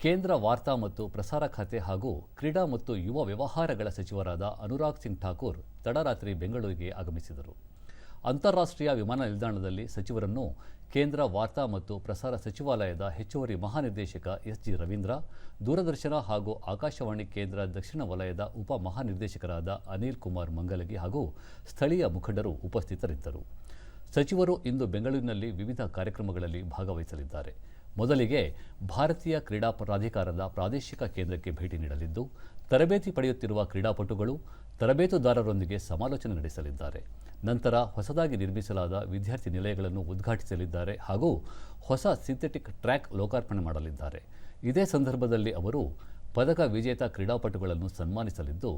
ಕೇಂದ್ರ ವಾರ್ತಾ ಮತ್ತು ಪ್ರಸಾರ ಖಾತೆ ಹಾಗೂ ಕ್ರೀಡಾ ಮತ್ತು ಯುವ ವ್ಯವಹಾರಗಳ ಸಚಿವರಾದ ಅನುರಾಗ್ ಸಿಂಗ್ ಠಾಕೂರ್ ತಡರಾತ್ರಿ ಬೆಂಗಳೂರಿಗೆ ಆಗಮಿಸಿದರು. ಅಂತಾರಾಷ್ಟ್ರೀಯ ವಿಮಾನ ನಿಲ್ದಾಣದಲ್ಲಿ ಸಚಿವರನ್ನು ಕೇಂದ್ರ ವಾರ್ತಾ ಮತ್ತು ಪ್ರಸಾರ ಸಚಿವಾಲಯದ ಹೆಚ್ಚುವರಿ ಮಹಾನಿರ್ದೇಶಕ ಎಸ್ ಜಿ ರವೀಂದ್ರ, ದೂರದರ್ಶನ ಹಾಗೂ ಆಕಾಶವಾಣಿ ಕೇಂದ್ರ ದಕ್ಷಿಣ ವಲಯದ ಉಪ ಮಹಾನಿರ್ದೇಶಕರಾದ ಅನಿಲ್ ಕುಮಾರ್ ಮಂಗಲಗಿ ಹಾಗೂ ಸ್ಥಳೀಯ ಮುಖಂಡರು ಉಪಸ್ಥಿತರಿದ್ದರು. ಸಚಿವರು ಇಂದು ಬೆಂಗಳೂರಿನಲ್ಲಿ ವಿವಿಧ ಕಾರ್ಯಕ್ರಮಗಳಲ್ಲಿ ಭಾಗವಹಿಸಲಿದ್ದಾರೆ. ಮೊದಲಿಗೆ ಭಾರತೀಯ ಕ್ರೀಡಾ ಪ್ರಾಧಿಕಾರದ ಪ್ರಾದೇಶಿಕ ಕೇಂದ್ರಕ್ಕೆ ಭೇಟಿ ನೀಡಲಿದ್ದು, ತರಬೇತಿ ಪಡೆಯುತ್ತಿರುವ ಕ್ರೀಡಾಪಟುಗಳು ತರಬೇತುದಾರರೊಂದಿಗೆ ಸಮಾಲೋಚನೆ ನಡೆಸಲಿದ್ದಾರೆ. ನಂತರ ಹೊಸದಾಗಿ ನಿರ್ಮಿಸಲಾದ ವಿದ್ಯಾರ್ಥಿ ನಿಲಯಗಳನ್ನು ಉದ್ಘಾಟಿಸಲಿದ್ದಾರೆ ಹಾಗೂ ಹೊಸ ಸಿಂಥೆಟಿಕ್ ಟ್ರ್ಯಾಕ್ ಲೋಕಾರ್ಪಣೆ ಮಾಡಲಿದ್ದಾರೆ. ಇದೇ ಸಂದರ್ಭದಲ್ಲಿ ಅವರು ಪದಕ ವಿಜೇತ ಕ್ರೀಡಾಪಟುಗಳನ್ನು ಸನ್ಮಾನಿಸಲಿದ್ದು,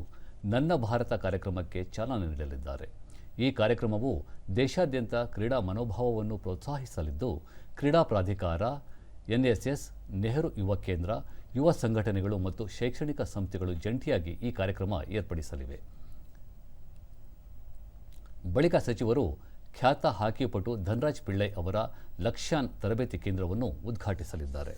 ನನ್ನ ಭಾರತ ಕಾರ್ಯಕ್ರಮಕ್ಕೆ ಚಾಲನೆ ನೀಡಲಿದ್ದಾರೆ. ಈ ಕಾರ್ಯಕ್ರಮವು ದೇಶಾದ್ಯಂತ ಕ್ರೀಡಾ ಮನೋಭಾವವನ್ನು ಪ್ರೋತ್ಸಾಹಿಸಲಿದ್ದು, ಕ್ರೀಡಾ ಪ್ರಾಧಿಕಾರ ಎನ್ಎಸ್ಎಸ್, ನೆಹರು ಯುವ ಕೇಂದ್ರ, ಯುವ ಸಂಘಟನೆಗಳು ಮತ್ತು ಶೈಕ್ಷಣಿಕ ಸಂಸ್ಥೆಗಳು ಜಂಟಿಯಾಗಿ ಈ ಕಾರ್ಯಕ್ರಮ ಏರ್ಪಡಿಸಲಿವೆ. ಬಳಿಕ ಸಚಿವರು ಖ್ಯಾತ ಹಾಕಿಪಟು ಧನರಾಜ್ ಪಿಳ್ಳೆ ಅವರ ಲಕ್ಷಾನ್ ತರಬೇತಿ ಕೇಂದ್ರವನ್ನು ಉದ್ಘಾಟಿಸಲಿದ್ದಾರೆ.